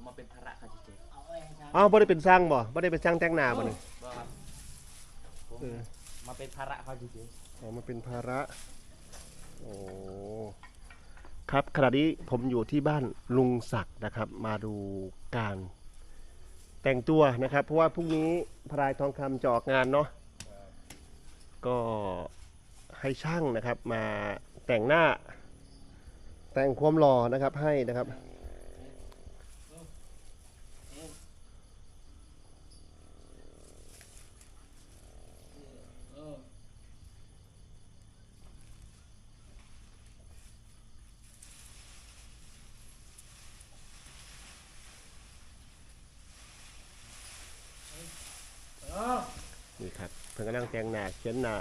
ผมมาเป็นภาระเขาเฉยอ้าวบ่ได้เป็นสร้างบ่บ่ได้เป็นสร้างแต่งหน้าบ่นี่ๆบ่ครับผมเออมาเป็นภาระเขาเฉยอ๋อมาเป็นภาระโอ้ครับขณะนี้ผมอยู่ที่บ้านลุงศักดิ์นะครับ มาดูการแต่งตัวนะครับ เพราะว่าพรุ่งนี้พรายทองคำจะออกงานเนาะก็ให้ช่างนะครับมาแต่งหน้า แต่งความหล่อนะครับให้นะครับ นี่ครับเพิ่งกำลังแต่งหน้าเขียนหน้า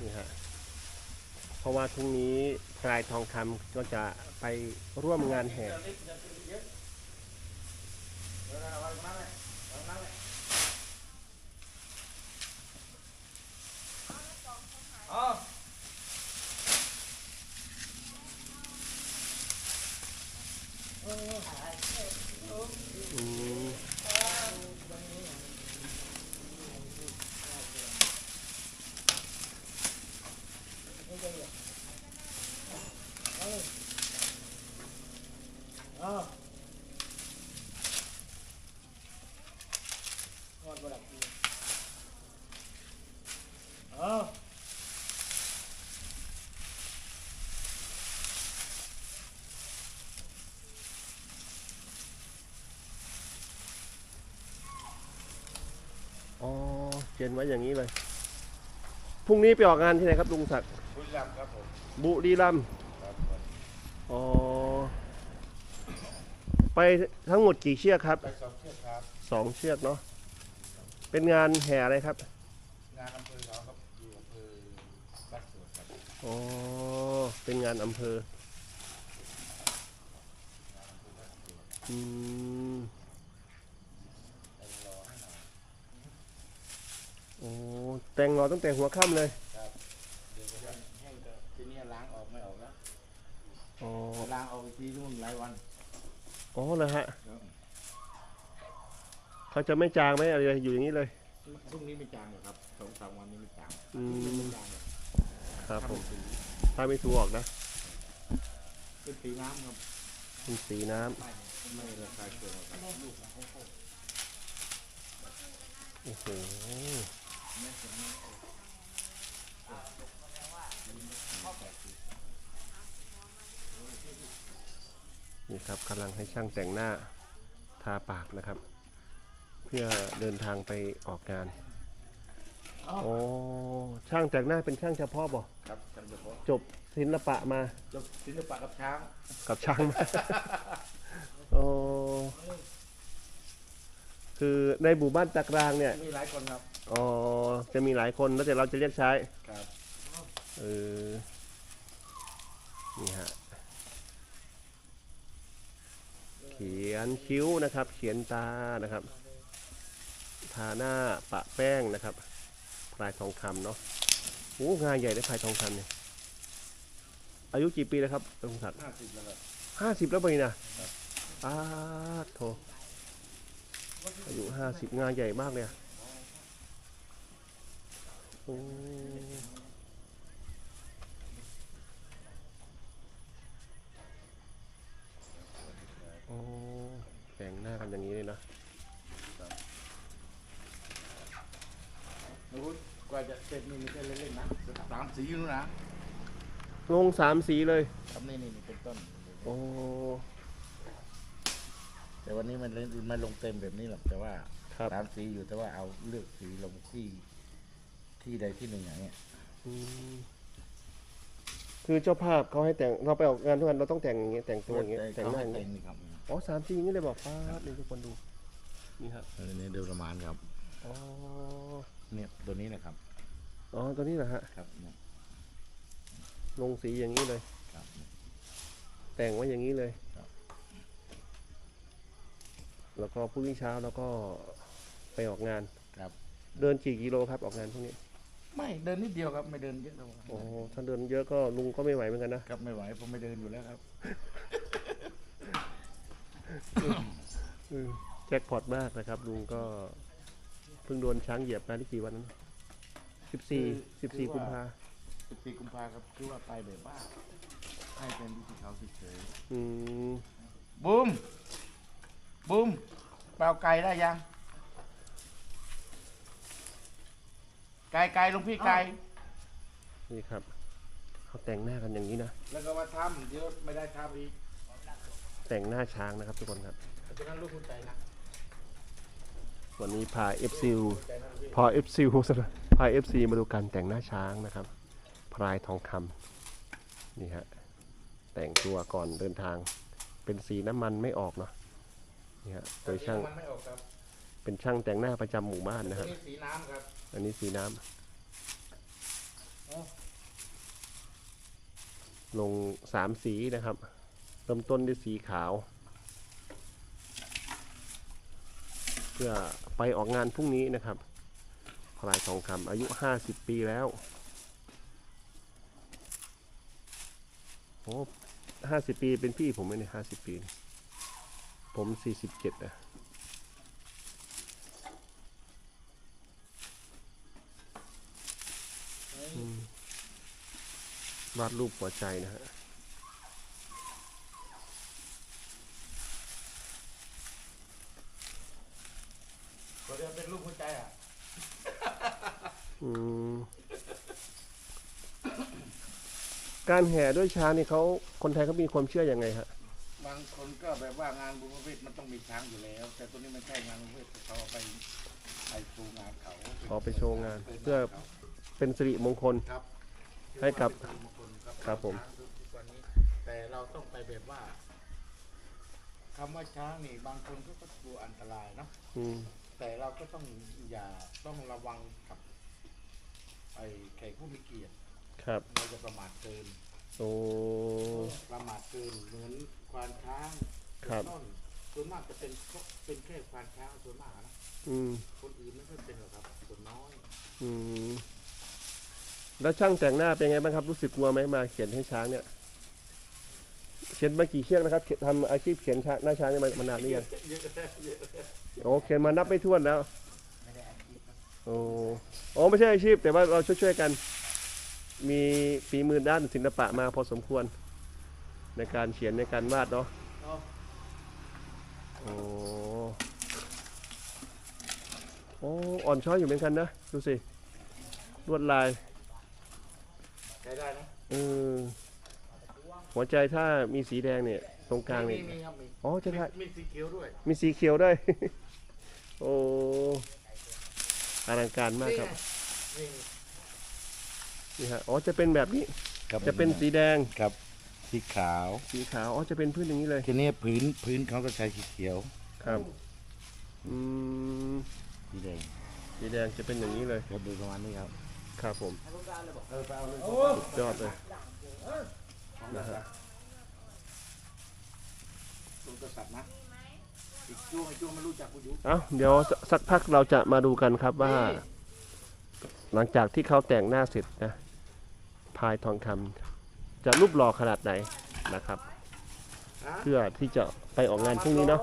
นี่ฮะเพราะว่าพรุ่งนี้พลายทองคำก็จะไปร่วมงานแห่อ อ อืมอ๋อเขียนไว้อย่างนี้เลย พรุ่งนี้ไปออกงานที่ไหนครับลุงศักดิ์บุรีรัมย์ครับผมบุรีรัมย์ครับอ๋อ ไปทั้งหมดกี่เชือกครับไปสองเชือกครับ สองเชือกเนาะ เป็นงานแห่อะไรครับ งานอำเภอเราครับอยู่อำเภอบ้านสวนครับอ๋อ เป็นงานอำเภออืมไปรอให้หน่อย โอ้แต่งรอตั้งแต่หัวค่ำเลยครับเดี๋ยวจะแห้งก็ทีนี้ล้างออกไม่ออกแล้วอ๋อล้างออกอีกทีนู่นหลายวันอ๋อเลยฮะครับเขาจะไม่จางไหมอะไรอยู่อย่างนี้เลยพรุ่งนี้ไม่จางหรอกครับสองสามวันนี้ไม่จางอืมไม่จางหรอกครับผมทำสีถ้าไม่ถูออกนะเป็นสีน้ำครับเป็นสีน้ไม่ไม่ระคายเคืองหรอกครับลูกำโอ้โห นี่ครับกำลังให้ช่างแต่งหน้าทาปากนะครับ เพื่อเดินทางไปออกงานโอ้ช่างแต่งหน้าเป็นช่างเฉพาะบ่ครับจำเฉพาะจบศิลปะมาจบศิลปะกับช้าง กับช่างมาโอ้ คือในหมู่บ้านตะกรางเนี่ยมีหลายคนครับอ๋อจะมีหลายคนแล้วแต่เราจะเรียกใช้ครับเออนี่ฮะเขียนคิ้วนะครับ เขียนตานะครับทาหน้าปะแป้งนะครับพลายทองคำเนาะโอ้งานใหญ่ได้พลายทองคำเนี่ยอายุกี่ปีแล้วครับลุงศักดิ์ห้าสิบแล้วครับห้าสิบแล้วปีนะอ้าโถอายุ ห้าสิบงานใหญ่มากเลยอะโอ้โอ้แต่งหน้ากันอย่างนี้เลยนะนู้นกว่าจะเสร็จนี่ไม่ใช่เล่นๆนะสามสีนู่นนะลงสามสีเลยครับนี่นี่นี่เป็นต้น โอ้ แต่วันนี้มันเล่นมันลงเต็มแบบนี้หรอกแต่ว่าครับ สามสีอยู่แต่ว่าเอาเลือกสีลงที่ที่ใดที่หนึ่งอย่างเงี้ยอืมคือเจ้าภาพเขาให้แต่งเราไปออกงานทุกวันเราต้องแต่งอย่างเงี้ยแต่งตัวอย่างเงี้ยแต่งหน้าอย่างเต็เงี้ยมนี่ครับอ๋อสามสีอย่างนี้เลยบอกป้าดนี่ทุกคนดูนี่ครับอันนี้เดลประมาณครับ อ๋อเนี่ยตัวนี้นะครับ อ๋อตัวนี้เหรอฮะครับเนี่ยลงสีอย่างนี้เลย ครับ แต่งไว้อย่างนี้เลยครับ แล้วก็พรุ่งนี้เช้าแล้วก็ไปออกงาน ครับ เดินกี่กิโลครับออกงานพรุ่งนี้ ไม่เดินนิดเดียวครับไม่เดินเยอะหรอกโอ้ถ้าเดินเยอะก็ลุงก็ไม่ไหวเหมือนกันนะครับไม่ไหวผมไม่เดินอยู่แล้วครับ อืมแจ็คพอตมากนะครับ ลุงก็เพิ่งโดนช้างเหยียบมาที่กี่วันนั้นสิบสี่สิบสี่กุมภาสิบสี่กุมภาครับคือว่าไปแบบว่าให้เป็นวิธีเขาเฉยอืมๆบูม บูมเปล่าไก่ได้ยัง ไก่ไก่ลุงพี่ไก่ นี่ครับเขาแต่งหน้ากันอย่างนี้นะ แล้วก็มาทำเดี๋ยวไม่ได้ทำอีกแต่งหน้าช้างนะครับทุกคนครับ เพราะฉะนั้นลูกคุณใจนะวันนี้พาเอฟซีพาเอฟซีพาเอฟซีมาดูการแต่งหน้าช้างนะครับพลายทองคำนี่ฮะแต่งตัวก่อนเดินทางเป็นสีน้ำมันไม่ออกเนาะ นี่ฮะโดยช่างมันไม่ออกครับเป็นช่างแต่งหน้าประจำหมู่บ้านนะครับนี่สีน้ำครับอันนี้สีน้ำลงสามสีนะครับ เริ่มต้นด้วยสีขาว เพื่อไปออกงานพรุ่งนี้นะครับพลายทองคำอายุห้าสิบปีแล้วโอ้ห้าสิบปีเป็นพี่ผมไหมเนี่ยห้าสิบปี ผมสี่สิบเจ็ดอะวาดรูปหัวใจนะฮะตัวเดียวเป็นลูกหัวใจอะ อืม การแห่ด้วยช้างนี่เขาคนไทยเขามีความเชื่ออยังไงฮะบางคนก็แบบว่างานบุญประเภทมันต้องมีช้างอยู่แล้ว แต่ตัวนี้มันใช่งานบุญประเภทเขาเอาไปไปโชว์งานเขาเอาไปโชว์งานเพื่อ เป็นสิริมงคล ครับให้กับเป็นมงคลครับผม ช้างทุกวันนี้ แต่เราต้องไปแบบว่าคำว่าช้างนี่บางคนก็ก็กลัวอันตรายเนาะ อืม แต่เราก็ต้องอย่าต้องระวังกับไอ้แขกผู้มีเกียรติครับ เราจะประมาทเกิน โอ้ ประมาทเกินเหมือนควานช้างครับ ต้นส่วนมากจะเป็นเป็นแค่ควานช้างส่วนมากนะอืมคนอื่นไม่ค่อยเป็นหรอกครับส่วนน้อยอืมแล้วช่างแต่งหน้าเป็นไงบ้างครับ รู้สึกกลัวไหมมาเขียนให้ช้างเนี่ย เขียนมากี่เชือกนะครับเขียนทำอาชีพเขียนช้างหน้าช้างนี่มามานานหรือยังเยอะเยอะโอ้เขียนมานับไม่ถ้วนแล้ว โอ้โอ้ไม่ใช่อาชีพแต่ว่าเราช่วยๆกัน มีฝีมือด้านศิลปะมาพอสมควร ในการเขียนในการวาดเนาะโอ้โอ้อ่อนช้อยอยู่เหมือนกันนะ ดูสิ ลวดลายใช้ได้นะเออหัวใจถ้ามีสีแดงเนี่ย ตรงกลางมีเนี่ยมีครับมีอ๋อจะได้มีสีเขียวด้วย มีสีเขียวด้วย โอ้อลังการมากครับ นี่นี่ฮะอ๋อจะเป็นแบบนี้ครับจะเป็นสีแดงครับสีขาวสีขาวอ๋อจะเป็นพื้นอย่างนี้เลยทีนี้พื้นพื้นเขาก็ใช้สีเขียวครับอืมสีแดงสีแดงจะเป็นอย่างนี้เลยครับดูประมาณนี้ครับครับผมเออไปเอาเลยสุดยอดเลยนะฮะดูกษัตริย์นะอีกจ้วงไอ้จ้วงไม่รู้จักกูอยู่เอ้าเดี๋ยวสสักพักเราจะมาดูกันครับว่า หลังจากที่เขาแต่งหน้าเสร็จนะ พายทองคำจะรูปหล่อขนาดไหนนะครับ เพื่อที่จะไปออกงานพรุ่งนี้เนาะ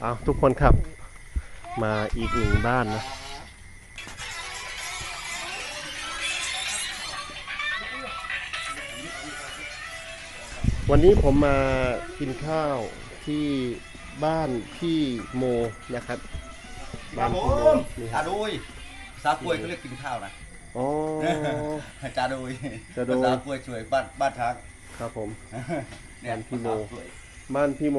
เอาทุกคนครับ มาอีกหนึ่งบ้านนะวันนี้ผมมากินข้าวที่บ้านพี่โมนะครับ บ้านพี่โมนี่คจารับ ดุยภาษากล้วยเขาเรียกกินข้าวนะ อ๋อจาดุยจาดุยภาษากล้วยช่วยบ้านบ้านช้างครับผมเนี่ยบ้านพี่โม ภาษากล้วยบ้านพี่โม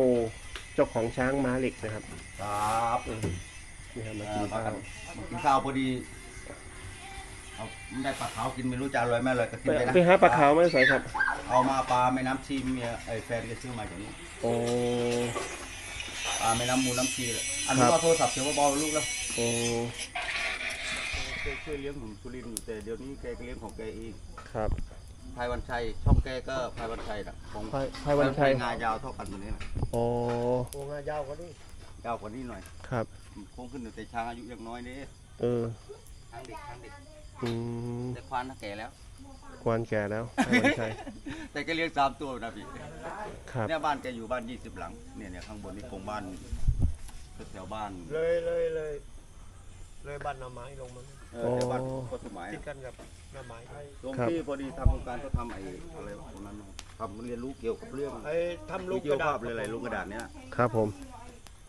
เจ้าของช้างม้าเหล็กนะครับครับนี่ครับมาเอ่กิอนมาข้ากัวนมากินข้าวพอดีเอาไม่ได้ปลาขาวกินไม่รู้จะอร่อยไหมอร่อยก็กินไปไปนะไปหาปลาขาวไม่ใส่ครับเอามาปลาแม่น้ำชีเมียไอ้แฟนก็ซื้อมาจากนี้โอ้ ปลาแม่น้ำมูลน้ำชีเลยอันครันี้บก็โทรศัพท์เสียงเบาๆลูกแล้วโอ้ เคยช่วยเลี้ยงหนุ่มสุรินทร์อยู่แต่เดี๋ยวนี้แกก็เลี้ยงของแกเองครับพายวันชัยช่องแกก็พายวันชัยนะของพายพายวันชัยงายาวเท่ากันตัวนี้นะโอ้โอ้งายาวกว่านี้ยาวกว่านี้หน่อยครับโค้งขึ้นแต่ช้างอายุยังน้อยนี่เออทางเด็กทางเด็กอืมแต่ควานน่ะแก่แล้วควานแก่แล้วให้วันชัยแต่แกเลี้ยงสามตัวนะพี่ครับเนี่ยบ้านแกอยู่บ้านยี่สิบหลังเนี่ยเนี่ยข้างบนนี่โครงบ้านแถวบ้านเลยเลยเลยเลยบ้านหนาไม้ลงมา เออแถวบ้านโคตรสมัยติดกันกับหนาไม้ตรงที่พอดีทำโครงการเขาทำไอ้อะไรตรงนั้นนะทำเรียนรู้เกี่ยวกับเรื่องไอ้ทำลูลูกกกเกี่ยวระดาภาษพเลยอะไรลูกกระดาษเนี้ยครับผม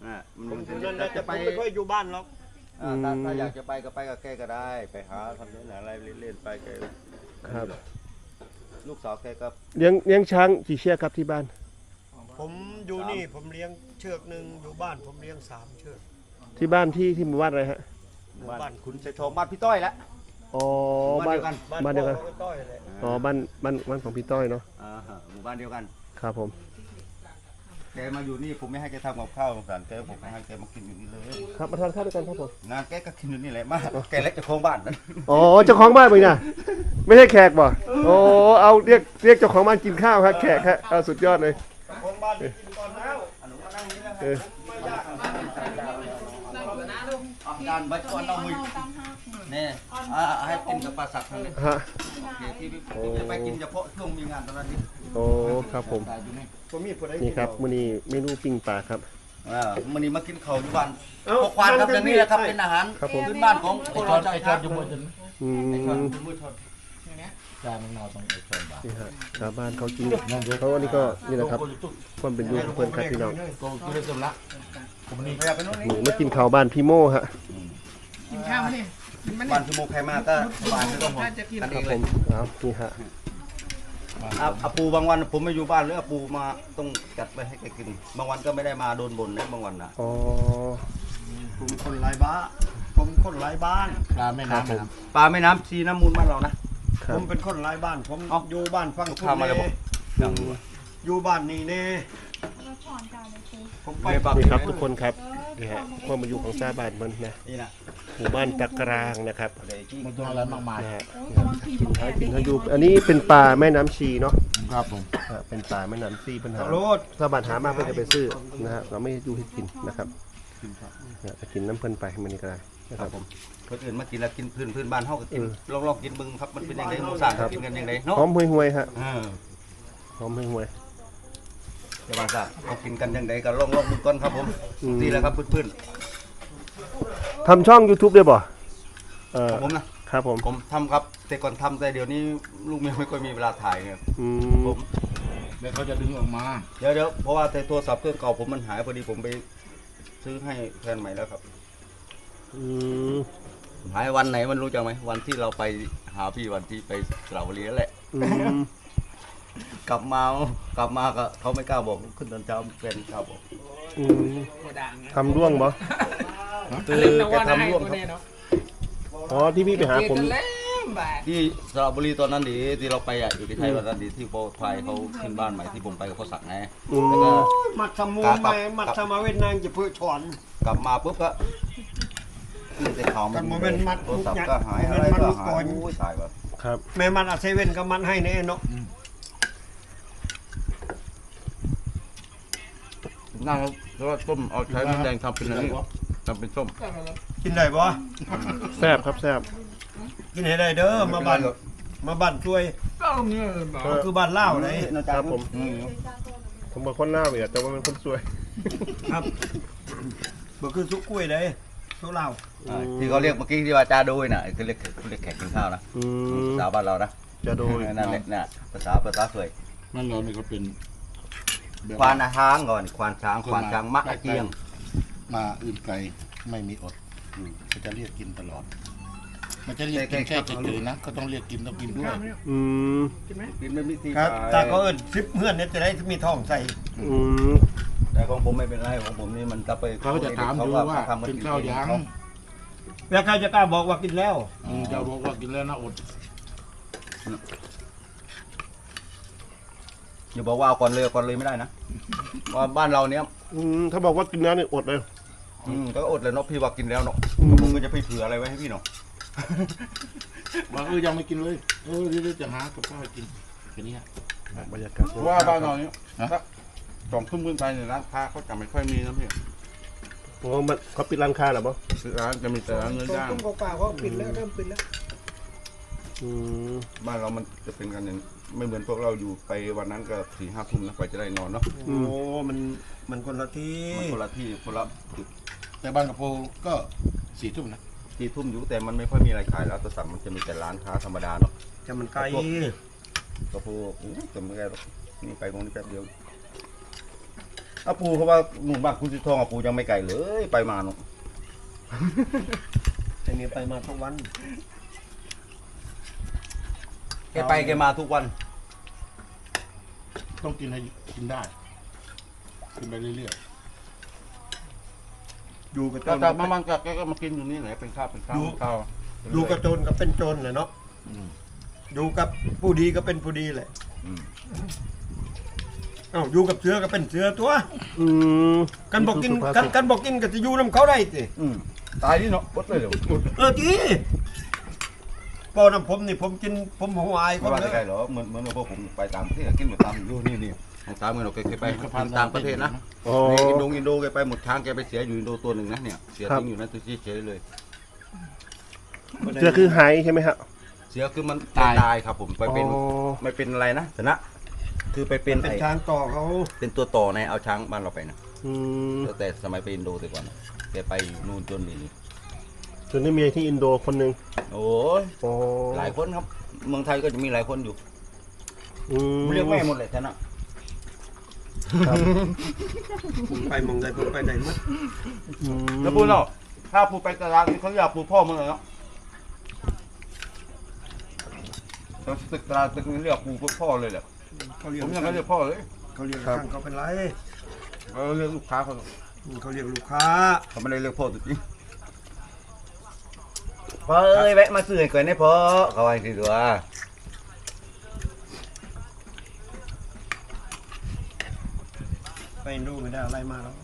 อ่ามันผมมันนั่นจะนะแต่จะผไปมไม่ค่อยอยู่บ้านหรอกอ่าถ้าถ้าอยากจะไปก็ไปกับแกก็ได้ ไปหาทำเรื่องอะไรเล่นๆไปแกครับ ลูกสาวแกก็ เลี้ยงเลี้ยงช้างกี่เชือกครับที่บ้าน ผมอยู่นี่ผมเลี้ยงเชือกหนึ่งอยู่บ้านผมเลี้ยงสามเชือกที่บ้านที่ที่หมู่บ้านอะไรฮะ บ้านคุณชัยชมบ้านพี่ต้อยละอ๋อบ้าบ้านนเดียวกันบ้านบ้านเดียวกันพ่อขาต้อยเลยอ๋อบ้านบ้านบ้านของพี่ต้อยเนาะอ่าฮะหมู่บ้านเดียวกัน ครับผมแกมาอยู่นี่ผมไม่ให้แกทำกับข้าวสงสารแกผมให้แกมากินอยู่นี่เลยครับมาทานข้าวด้วยกันครับผมงานแกก็กินอยู่นี่แหละมากแกเล็กจะโค้งบ้านนั้นอ๋อเจ้าของบ้านมึงนะไม่ใช่แขกบ่โอ้เอาเรียกเรียกเจ้าของบ้านกินข้าวครับแขกครับเอาสุดยอดเลยคนบ้านกินก่อนแล้วเออเอาจานใบก่อนเอามือนี่อ่าให้กินกับปลาสักทั้งนี้ฮะ โอเคที่ผมจะไปกินเฉพาะช่วงมีงานตอนนั้นนี่โอ้ครับผมตายอยู่นี่ผมมีผู้ใดนี่ครับมื้อนี้เมนูปิ้งปลาครับ อ่ามันนี่มากินข้าวอยู่บ้านเอ้าพวกควานครับอย่างนี้แหละครับเป็นอาหารครับผม พื้นบ้านของคนเราชาวช้างอืไอ้ชนมมือชนนี่ฮะชาวบ้านเขากินเขาวันนี้ก็นี่แหละครับความเป็นอยู่ของเพื่อนครับพี่น้องอยากไปโน่นหมูมากินข้าวบ้านพี่โม่ฮะ กินข้าวมาเนี่ยกินมาบ้าเนี่ยนสมุกใครมาก็บ้านไม่ต้องห่วงถ้าจะกิน กันคเอรับงผเลยมเอานี่ฮะอะอาปูบางวันผมไม่อยู่บ้านหรืออาปูมาต้องจัดไปให้แกกิน บางวันก็ไม่ได้มาโดนบ่นนะบางวันนะอ๋อผมคนไร้บ้านผมคนไร้บ้าน ปลาแม่ครับผมน้ำปลาแม่น้ำชีน้ำมูลบ้านเรานะ ครัผบ มเป็นคนไร้บ้าน ผมเอ้าอยู่บ้านฟังคุณเข้ามาเลยบอก เน่อยู่บ้านนี่เน่ ผมไปไม่ปรับนี่ครับทุกคนครับนี่ฮะความมาอยู่ของชาวบ้านมันนะนี่นะหมู่บ้านตะกรางนะครับเดี๋ยวจี้มันต้องอะไรมากมายนะฮะกินข้าวกินข้าวอยู่อันนี้เป็นปลาแม่น้ำชีเนาะครับผมอ่าเป็นปลาแม่น้ำชีปัญหาขับรถถ้าบาดหามากเพื่อจะไปซื้อนะฮะเราไม่อยู่ให้กินนะครับเนี่ยจะกินน้ำเพิ่นไปมันนี่ก็ได้นะครับผม คนอื่นมากินแล้วกินพื้นพื้นบ้านเฮาก็กินเออ ลองลองกินบึงครับมันเป็นยังไงหมูสั่งกินกันยังไงเนาะหอมห่วยๆฮะเออหอมห่วย เดี๋ยวบางสั่งเขากินกันยังไงก็ลองลองดูก่อนครับผมอืมนี่แหละครับพื้นๆทำช่อง YouTube ด้วยบ่เอๆอของผมนะครับผมผมทำครับ แต่ก่อนทำแต่เดี๋ยวนี้ลูกเมียไม่ค่อยมีเวลาถ่ายเนี่ยอืผม มเดี๋ยวเขาจะดึงออกมา เดี๋ยวเดี๋ยวเพราะว่าแต่โทรศัพท์เครื่องเก่าผมมันหายพอดีผมไปซื้อให้แฟนใหม่แล้วครับ อืมหายวันไหนมันรู้จักไหมวันที่เราไปหาพี่วันที่ไปสระบุรีนั่นแหละ อืม กลับมา กลับมาก็เขาไม่กล้าบอกขึ้นตอนเช้าแฟนกล้าบอกอืมทำร่วงบ่คือแกทำร่วมครับอ๋อที่พี่ไปหาผมที่สระบุรีตอนนั้นดีที่เราไปอะอยู่ที่ไทยวันนั้นดีที่โปรไฟล์เขาขึ้นบ้านใหม่ที่ผมไปกับเขาสั่งไงอืมแล้วก็มัดสมูครับไปมัดสมาเวนนางจะเพื่อถอนกลับมาปุ๊บก็ขึ้นแต่ข่าวกันโมเมนต์มัดโทรศัพท์ก็หายอะไรก็หายโอ้ยตายแบบครับแม่มันอัดเซเว่นก็มันให้แน่เนาะ นั่งแล้วก็ต้มเอาใช้น้ำแดงทำเป็นอะไรทำเป็นส้มกินได้ปะแซ่บครับแซ่บกินให้ได้เด้อมาบ้านมาบ้านช่วยก็เอาเงี้ยบอกก็คือบ้านเล่าวเลยครับผมอืมผมเป็นคนหน้าเหมือนแต่ว่าเป็นคนสวย ครับก็คือสุกุ้ยเลยสุเหล่าวอ่าที่เขาเรียกเมื่อกี้ที่ว่าจ้าด้วยน่ะคือเรียกเรียกแขกกินข้าวนะอืมภาษาบ้านเรานะจะโดยนั่นแหละน่ะภาษาภาษาเคยนั่นเรานี่ก็เป็น แบบควานช้างก่อนควานช้างควานช้างมะอาเจียง มาอื่นไกลไม่มีอดก็จะเรียกกินตลอด มันจะเรียกกินแค่เฉยๆนะก็ต้องเรียกกินต้องกินด้วยอืมกินไม่มีที่ครับขายแต่ก็เอิ้นซิปเพื่อนเนี่ยจะได้มีท้องใส่อืมแต่ของผมไม่เป็นไรของผมนี่มันจะไปเขาจะถามดูว่ากินข้าวยังแล้วใครจะกล้าบอกว่ากินแล้วอืมจะบอกว่ากินแล้วนะอด อย่าบอกว่าเอาก่อนเลยเอาก่อนเลยไม่ได้นะว่าบ้านเราเนี้ยอืมถ้าบอกว่ากินแล้วนี่อดเลย อืมก็อดเลยเนาะพี่ว่ากินแล้วเนาะอืมผมก็จะไปเผื่ออะไรไว้ให้พี่เนาะ ว่าเออยังไม่กินเลย เออเดี๋ยวจะหากับข้าวกินแค่นี้บรรยากาศเพราะว่าบ้านเราเนี้ยถ้าสองทุ่มขึ้นไปเนี่ยร้านค้าเขาจะไม่ค่อยมีนะพี่โอ้มันเขาปิดร้านค้าเหรอมั้งร้านจะมีแต่ร้านเนื้อย่าง ตุ้มเปล่าๆก็ปิดแล้วเริ่มปิดแล้ว อืม บ้านเรามันจะเป็นกันอย่าง ไม่เหมือนพวกเราอยู่ไปวันนั้นก็สี่ห้าทุ่มนะกว่าจะได้นอนเนาะโอ้มันมันคนละที่มันคนละที่คนละจุดแต่บ้านกระโปรงก็สี่ทุ่มนะที่ทุ่มอยู่แต่มันไม่ค่อยมีอะไรขายแล้วตัวสั่งมันจะมีแต่ร้านค้าธรรมดาเนาะจะมันไกลกระปูโอ้ยจำไม่ได้หรอกนี่ไปตรงนี้แป๊บเดียวอาปูเขาว่าหนุ่มบ้านคุณสิทองอาปูยังไม่ไกลเลยไปมาหนุไอ้นี่ไปมาทุกวันแกไปแกมาทุกวัน ต้องกินให้กินได้ กินไปเรื่อยอยู่กับโจก็รแต่มามันก็แกก็มากินอยู่นี่แหละเป็นข้าวเป็นข้าวเป็นข้าวอยู่กับโจรก็เป็นโจรเลยเนาะๆอืมอยู่กับผู้ดีก็เป็นผู้ดีแหละอืมเอ้าอยู่กับเสือก็เป็นเสือตัว อืมกันบอกกินสุภาพกันกันบอกกินก็จะอยู่นํเขาได้สิอืมตายที่เนาะปดเลยเดี๋ยวเออจี ปอน้ำผมนี่ผมกินผมหัวอายคไม่นว่าเลจะไกลยหรอเหมือนเหมือนว่าพวกผมไปตามประเทศกินหมดตามอยู่นี่นี่ตามเงินเราเคยไปต่างประเทศนะโอ้ในอินโดอินโดแกไปหมดช้างแกไปเสียอยู่อินโดตัวหนึ่งนะเนี่ยเสียครับทิ้งอยู่นั่นตัวชี้เฉยเลยเสือคือหายใช่ไหมฮะเสียคือมันตายครับผมไปเป็นอ๋อไม่เป็นอะไรนะชนะคือไปเป็นเป็นไอ้ช้างต่อเขาเป็นตัวต่อในเอาช้างบ้านเราไปนะอืมตั้งแต่สมัยไปอินโดแต่ก่อนนะแกไปนู่นจนนี่ ส่วนนี้มีที่อินโดคนหนึ่งโอ้ยโอ้หลายคนครับ เมืองไทยก็จะมีหลายคนอยู่อืมเรียกแม่หมดเลยชนะครับผมไปหมองใดผมไปไหนหมัดอืมแล้วพูดเนาะถ้าพูดไปตลาดนี่เขาอยากพูดพ่อมึงเลยเนาะเราตึกตลาดตึกนี้เรียกปูพวกพ่อเลยแหละเขาเรียกผมยังไม่เรียกพ่อเลยเขาเรียกช่างเขาเป็นไรเราเรียกลูกค้าเขาเขาเรียกลูกค้าเขาไม่ได้เรียกพ่อจริง พ่อเอ้ยแวะมาซื้อให้ก่อนได้พ่อเขาว่าสิตัวไปดูไม่ได้อะไรมาแล้ว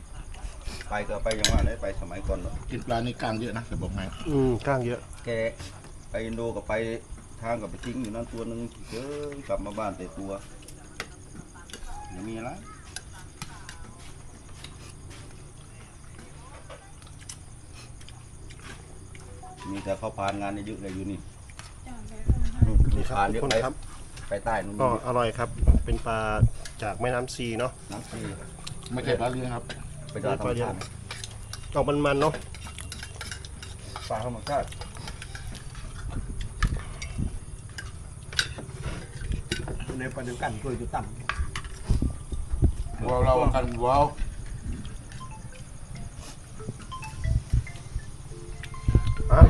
ไปก็ไปอยังว่าได้ไปสมัยก่อนเนอะกินปลาในกลางเยอะนะแต่บอกให้อืมกล้างเยอะแกไปอินโดก็ไปทางกับไปทิ้งอยู่นั่นตัวหนึ่งเจอกลับมาบ้านแต่ตัวยังมีอะไร มีแต่เขาผ่านงานเยอะเลยอยู่นี่มีครับผ่านทุเยกอะคนไปครับ ไปใต้นู่นก็อร่อยครับ เป็นปลาจากแม่น้ำซีเนาะน้ำซีไม่ใช่ปลาเลี้ยงครับไปตลาดธรรมชาติออกมันๆเนาะปลาธรรมชาติในปัจจุบันตัวอยู่ต่ว้าวเรากันว้าว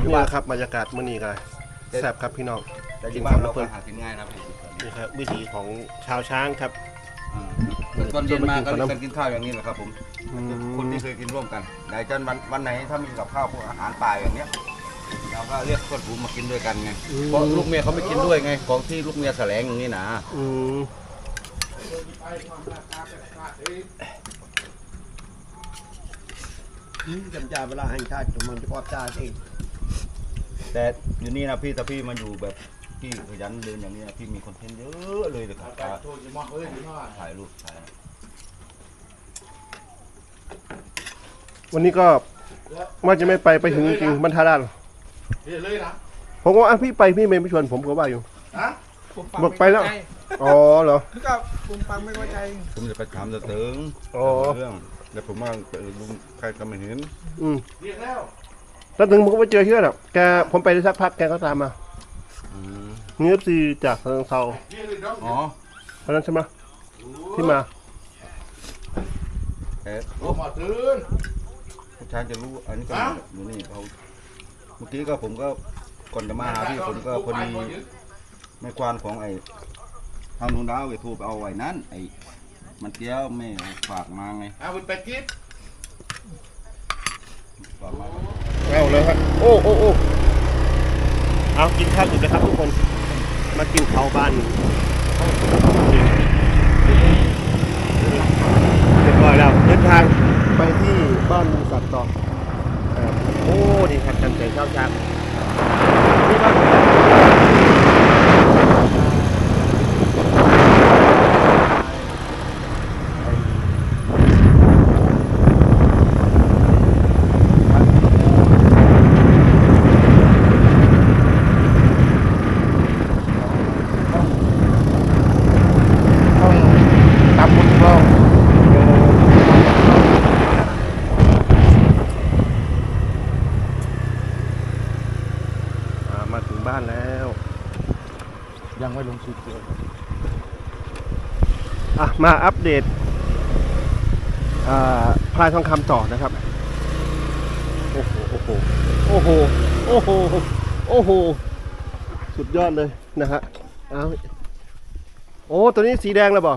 นี่แหละครับบรรยากาศมื้อนี้กันแซ่บครับพี่น้องแต่ที่บ้านเราก็หากินง่ายนะพี่นี่ครับวิถีของชาวช้างครับอ่าตอนเย็นมาก็เลิกกันกินข้าวอย่างนี้แหละครับผมอืมคนที่เคยกินร่วมกันไหนจนวันวันไหนถ้ามีกับข้าวพวกอาหารป่าอย่างเนี้ยเราก็เรียกคนผูมากินด้วยกันไงเพราะลูกเมียเขาไม่กินด้วยไง ของที่ลูกเมียแสลงอย่างนี้นะอืมำจำจาเวลาให้ชาติมันจะปอบจ่าเอง แต่อยู่นี่นะพี่แต่พี่มาอยู่แบบพี่ขยันเดินอย่างนี้นะพี่มีคอนเทนต์เยอะเลยเลยครับถ่ายรูปถ่ายวันนี้ก็ว่าจะไม่ไปไปถึงจริงๆบรรทัดด้านเลยนะผมก็ว่าอะพี่ไปพี่เมย์ไม่ชวนผมก็ว่าอยู่ฮะผมฟังบอกไปแล้วม่เข้าใจอ๋อเหรอก็ผมฟังไม่เข้าใจ ผมจะไปถามตะเติงอ๋อเรื่องแต่ผมว่าเออลุงใครก็ไม่เห็น อืมเรียกแล้ว แล้วถึงผมก็ไปเจอที่นั่นอะแกผมไปได้สักพักแกก็ตามมาอืมเนื้อซีจากเซิงเซาเรียกเลยน้องอ๋อเพราะนั้นใช่ไหมที่มาเอ๊ะโอ้มาตื่นผู้ชายจะรู้อันนี้ก็ฮะอยู่นี่เขาเมื่อกี้ก็ผมก็ก่อนจะมาหาพี่ผมก็พอดีแม่ควานของไอ้ทางนุนดาวไปทูไปเอาไว้นั้นไอ้มันเกี้ยวแม่ฝากมาไงเอาไปกินฝากมา เอาเลยครับโอ้โอ้โอ้เอากินข้าวอีกนะครับทุกคน มากินข้าวบ้านเรียบร้อยแล้วเดินทางไปที่บ้านลุงสัตว์ต่อครับโอ้ดีครับกันใจเช้าช้างนี่ครับ ยังไม่ลงสีเขียว อะ มาอัปเดตพลายทองคำต่อนะครับ โอ้โห โอ้โห โอ้โห โอ้โห โอ้โห สุดยอดเลยนะฮะ เอาโอ้ ตัวนี้สีแดงแล้วบ่